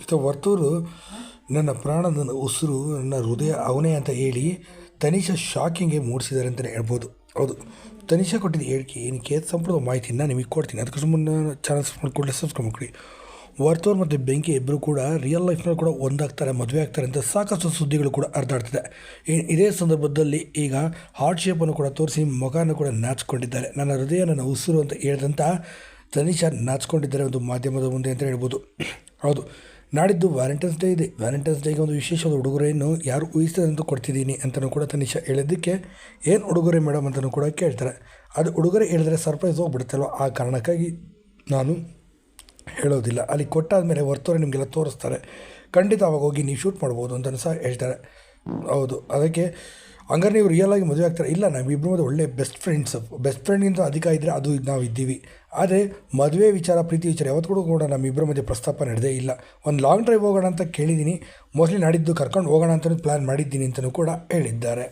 ಇತ್ತ ವರ್ತೂರು ನನ್ನ ಪ್ರಾಣದ ಉಸಿರು, ನನ್ನ ಹೃದಯ ಅವನೇ ಅಂತ ಹೇಳಿ ತನಿಷಾ ಶಾಕಿಂಗ್ಗೆ ಮೂಡಿಸಿದ್ದಾರೆ ಅಂತಲೇ ಹೇಳ್ಬೋದು. ಹೌದು. ತನಿಷಾ ಕೊಟ್ಟಿದ್ದ ಹೇಳಿಕೆ ಏನು? ಏನಕ್ಕೆ ಸಂಪೂರ್ಣ ಮಾಹಿತಿನ ನಿಮಗೆ ಕೊಡ್ತೀನಿ. ಅದಕ್ಕೆ ಸುಮ್ಮನೆ ಚಾನಲ್ ಸಬ್ಸ್ಕ್ರೈಬ್ ಕೂಡಲೇ ಸಬ್ಸ್ಕ್ರೈಬ್ ಮಾಡಿ ವರ್ತೂರ್ ಮತ್ತು ಬೆಂಕಿ ಇಬ್ಬರು ಕೂಡ ರಿಯಲ್ ಲೈಫ್ನಲ್ಲಿ ಕೂಡ ಒಂದಾಗ್ತಾರೆ, ಮದುವೆ ಆಗ್ತಾರೆ ಅಂತ ಸಾಕಷ್ಟು ಸುದ್ದಿಗಳು ಕೂಡ ಹರಿದಾಡ್ತಿದೆ ಇದೇ ಸಂದರ್ಭದಲ್ಲಿ ಈಗ ಹಾರ್ಟ್ ಶೇಪನ್ನು ಕೂಡ ತೋರಿಸಿ ಮಗನ ಕೂಡ ನಾಚಿಕೊಂಡಿದ್ದಾರೆ. ನನ್ನ ಹೃದಯ, ನನ್ನ ಉಸಿರು ಅಂತ ಹೇಳಿದಂಥ ತನಿಷಾ ನಾಚಿಕೊಂಡಿದ್ದಾರೆ ಒಂದು ಮಾಧ್ಯಮದ ಮುಂದೆ ಅಂತ ಹೇಳ್ಬೋದು. ಹೌದು. ನಾಡಿದ್ದು ವ್ಯಾಲೆಂಟೈನ್ಸ್ ಡೇ ಇದೆ. ವ್ಯಾಲೆಂಟೈನ್ಸ್ ಡೇಗೆ ಒಂದು ವಿಶೇಷವಾದ ಉಡುಗೊರೆಯನ್ನು ಯಾರು ಊಹಿಸ್ತದೆ ಅಂತ ಕೊಡ್ತಿದ್ದೀನಿ ಅಂತಲೂ ಕೂಡ ತನಿಷಾ ಹೇಳಿದ್ದಕ್ಕೆ ಏನು ಉಡುಗೊರೆ ಮೇಡಮ್ ಅಂತಲೂ ಕೂಡ ಕೇಳ್ತಾರೆ. ಅದು ಉಡುಗೊರೆ ಹೇಳಿದ್ರೆ ಸರ್ಪ್ರೈಸ್ ಹೋಗ್ಬಿಡುತ್ತಲ್ವ? ಆ ಕಾರಣಕ್ಕಾಗಿ ನಾನು ಹೇಳೋದಿಲ್ಲ. ಅಲ್ಲಿ ಕೊಟ್ಟಾದಮೇಲೆ ಹೊರ್ತವರು ನಿಮಗೆಲ್ಲ ತೋರಿಸ್ತಾರೆ. ಖಂಡಿತ ಅವಾಗ ಹೋಗಿ ನೀವು ಶೂಟ್ ಮಾಡ್ಬೋದು ಅಂತಲೂ ಸಹ ಹೇಳ್ತಾರೆ. ಹೌದು. ಅದಕ್ಕೆ ಹಂಗಾರೆ ನೀವು ರಿಯಲ್ ಆಗಿ ಮದುವೆ ಆಗ್ತಾರೆ? ಇಲ್ಲ ನಾವಿಬ್ಬರು ಮಧ್ಯೆ ಒಳ್ಳೆ ಬೆಸ್ಟ್ ಫ್ರೆಂಡ್ಸ್ ಬೆಸ್ಟ್ ಫ್ರೆಂಡ್ಗಿಂತ ಅಧಿಕ ಇದ್ದರೆ ಅದು ನಾವು ಇದ್ದೀವಿ ಆದರೆ ಮದುವೆ ವಿಚಾರ, ಪ್ರೀತಿ ವಿಚಾರ ಯಾವತ್ತು ಕೂಡ ಕೂಡ ನಮ್ಮಿಬ್ಬರ ಮಧ್ಯೆ ಪ್ರಸ್ತಾಪ ನಡೆದೇ ಇಲ್ಲ. ಒಂದು ಲಾಂಗ್ ಡ್ರೈವ್ ಹೋಗೋಣ ಅಂತ ಕೇಳಿದ್ದೀನಿ ಮೋಸ್ಟ್ಲಿ ನಾಡಿದ್ದು ಕರ್ಕೊಂಡು ಹೋಗೋಣ ಅಂತಲೂ ಪ್ಲ್ಯಾನ್ ಮಾಡಿದ್ದೀನಿ ಅಂತಲೂ ಕೂಡ ಹೇಳಿದ್ದಾರೆ.